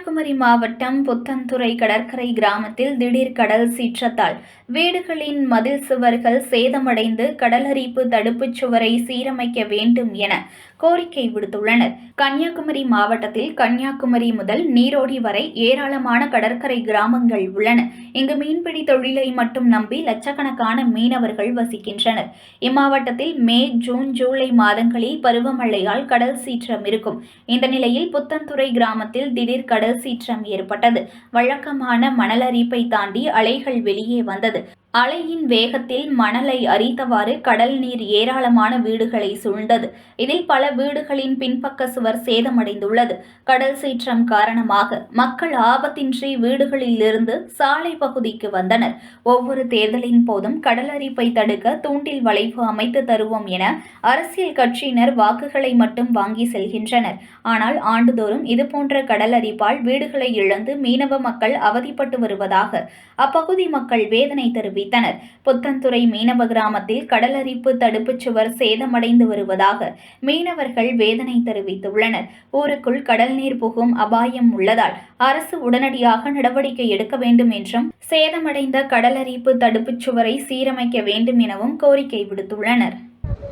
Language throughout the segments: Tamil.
கன்னியாகுமரி மாவட்டம் புத்தந்துறை கடற்கரை கிராமத்தில் திடீர் கடல் சீற்றத்தால் வீடுகளின் மதில் சுவர்கள் சேதமடைந்து கடலரிப்பு தடுப்புச் சுவரை சீரமைக்க வேண்டும் என கோரிக்கை விடுத்துள்ளனர். கன்னியாகுமரி மாவட்டத்தில் கன்னியாகுமரி முதல் நீரோடி வரை ஏராளமான கடற்கரை கிராமங்கள் உள்ளன. இங்கு மீன்பிடி தொழிலை மட்டும் நம்பி லட்சக்கணக்கான மீனவர்கள் வசிக்கின்றனர். இம்மாவட்டத்தில் மே ஜூன் ஜூலை மாதங்களில் பருவமழையால் கடல் சீற்றம் இருக்கும். இந்த நிலையில் புத்தந்துறை கிராமத்தில் திடீர் கடல் சீற்றம் ஏற்பட்டது. வழக்கமான மணல் அரிப்பை தாண்டி அலைகள் வெளியே வந்தது. அலையின் வேகத்தில் மணலை அரித்தவாறு கடல் நீர் ஏராளமான வீடுகளை சூழ்ந்தது. இதில் பல வீடுகளின் பின்பக்க சுவர் சேதமடைந்துள்ளது. கடல் சீற்றம் காரணமாக மக்கள் ஆபத்தின்றி வீடுகளில் இருந்து சாலை பகுதிக்கு வந்தனர். ஒவ்வொரு தேர்தலின் போதும் கடல் அரிப்பை தடுக்க தூண்டில் வளைவு அமைத்து தருவோம் என அரசியல் கட்சியினர் வாக்குகளை மட்டும் வாங்கி செல்கின்றனர். ஆனால் ஆண்டுதோறும் இதுபோன்ற கடல் அரிப்பால் வீடுகளை இழந்து மீனவ மக்கள் அவதிப்பட்டு வருவதாக அப்பகுதி மக்கள் வேதனை தெரிவித்தனர். தெரிவித்தனர். புத்தந்துறை மீனவ கிராமத்தில் கடலரிப்பு தடுப்புச் சுவர் சேதமடைந்து வருவதாக மீனவர்கள் வேதனை தெரிவித்துள்ளனர். ஊருக்குள் கடல் நீர் புகும் அபாயம் உள்ளதால் அரசு உடனடியாக நடவடிக்கை எடுக்க வேண்டும் என்றும் சேதமடைந்த கடலரிப்பு தடுப்புச் சுவரை சீரமைக்க வேண்டும் எனவும் கோரிக்கை விடுத்துள்ளனர்.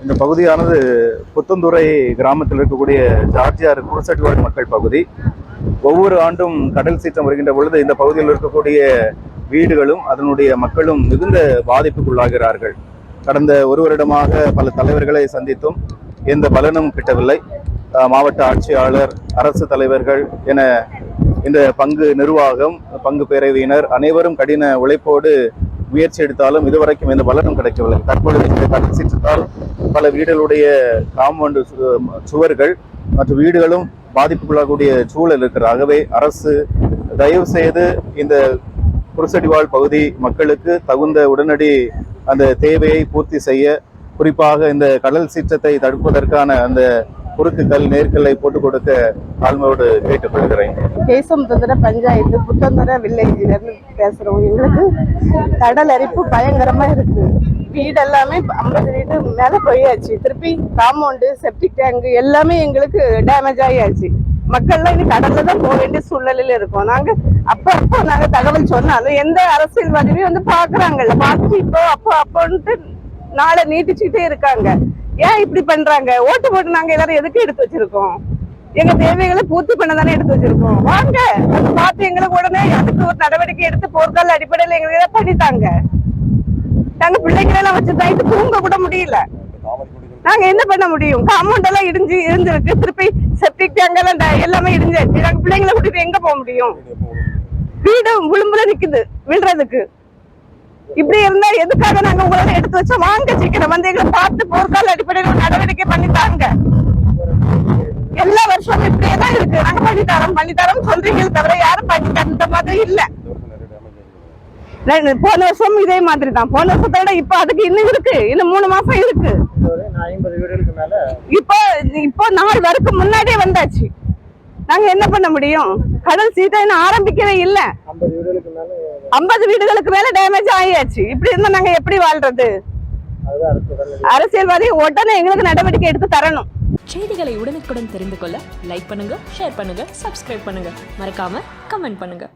இந்த பகுதியானது புத்தந்துறை கிராமத்தில் இருக்கக்கூடிய ஜார்ஜியார் குருசட்டுவாடி மக்கள் பகுதி. ஒவ்வொரு ஆண்டும் கடல் சீற்றம் வருகின்ற பொழுது இந்த பகுதியில் இருக்கக்கூடிய வீடுகளும் அதனுடைய மக்களும் மிகுந்த பாதிப்புக்குள்ளாகிறார்கள். கடந்த ஒரு வருடமாக பல தலைவர்களை சந்தித்தும் எந்த பலனும் கிட்டவில்லை. மாவட்ட ஆட்சியாளர் அரசு தலைவர்கள் என இந்த பங்கு நிர்வாகம் பங்கு பேரவையினர் அனைவரும் கடின உழைப்போடு முயற்சி எடுத்தாலும் இதுவரைக்கும் எந்த பலனும் கிடைக்கவில்லை. தற்பொழுது இந்த கடல் சீற்றத்தால் பல வீடுகளுடைய காம்பவுண்டு சுவர்கள் மற்றும் வீடுகளும் பாதிப்புக்குள்ளாகக்கூடிய சூழல் இருக்கிறது. ஆகவே அரசு தயவு செய்து இந்த குருசடிவாழ் பகுதி மக்களுக்கு தகுந்த உடனடி அந்த தேவையை பூர்த்தி செய்ய குறிப்பாக இந்த கடல் சீற்றத்தை தடுப்பதற்கான அந்த குறுக்குகள் நேர்களை போட்டு கொடுக்க தாழ்மையோடு கேட்டுக்கொள்கிறேன். கேசமுத்தந்திர பஞ்சாயத்து புத்தந்திர வில்லேஜ்லேருந்து பேசுகிறோம் எங்களுக்கு கடல் அரிப்பு பயங்கரமாக இருக்கு. வீடு எல்லாமே ஐம்பது வீடு மேலே போயாச்சு. திருப்பி காம்பவுண்டு செப்டிக் டேங்கு எல்லாமே எங்களுக்கு டேமேஜ் ஆகியாச்சு மக்கள்லாம் இனி கடல்ல தான் போக வேண்டிய சூழ்நிலையில இருக்கோம். நாங்க அப்ப அப்போ நாங்க தகவல் சொன்னாலும் எந்த அரசியல்வாதியும் வந்து பாக்குறாங்கல்ல. பார்த்துட்டு இப்போ அப்போ அப்போன்ட்டு நாளை நீட்டிச்சுக்கிட்டே இருக்காங்க. ஏன் இப்படி பண்றாங்க? ஓட்டு போட்டு நாங்க எல்லாரும் எதுக்கு எடுத்து வச்சிருக்கோம்? எங்க தேவைகளை பூர்த்தி பண்ண தானே எடுத்து வச்சிருக்கோம். வாங்க அதை பார்த்து எங்களுக்கு உடனே அதுக்கு ஒரு நடவடிக்கை எடுத்து போர்க்கால அடிப்படையில் எங்களுக்கு பண்ணித்தாங்க. நாங்க பிள்ளைங்களெல்லாம் வச்சு நைட்டு தூங்க கூட முடியல. நாங்க என்ன பண்ண முடியும்? அமௌண்ட் எல்லாம் இடிஞ்சு இருந்திருக்கு. திருப்பி செப்டிக் டேங்க் எல்லாமே இடிஞ்சாச்சு. நாங்க பிள்ளைங்களை கூட்டிட்டு எங்க போக முடியும்? வீடு விளிம்புல நிக்குது விழுறதுக்கு. இப்படி இருந்தா எதுக்காக நாங்க உங்களால எடுத்து வச்சோம்? வாங்க சீக்கிரம் வந்து எங்களை பார்த்து போர்க்கால அடிப்படையில் நடவடிக்கை பண்ணி தாங்க. எல்லா வருஷமும் இப்படியே தான் இருக்கு. நாங்க பண்ணி தரோம் பண்ணி தரோம் சொல்றீங்களே தவிர யாரும் பண்ணி தந்த மாதிரி இல்ல. போன வருஷம் இதே மாதிரி தான். போன வருஷத்தை விட இப்ப அதுக்கு இன்னும் இருக்கு. இன்னும் மூணு மாசம் இருக்கு. இப்போ இப்போ நாலு வரைக்கும் முன்னாடியே வந்தாச்சு. நாங்க என்ன பண்ண முடியும்? கடல் சீட்டை இன்னும் ஆரம்பிக்கவே இல்ல. ஐம்பது வீடுகளுக்கு மேல டேமேஜ் ஆகியாச்சு இப்படி இருந்தா நாங்க எப்படி வாழ்றது? அரசியல்வாதி உடனே எங்களுக்கு நடவடிக்கை எடுத்து தரணும். செய்திகளை உடனுக்குடன் தெரிந்து கொள்ள லைக் பண்ணுங்க ஷேர் பண்ணுங்க சப்ஸ்கிரைப் பண்ணுங்க. மறக்காம கமெண்ட் பண்ணுங்க.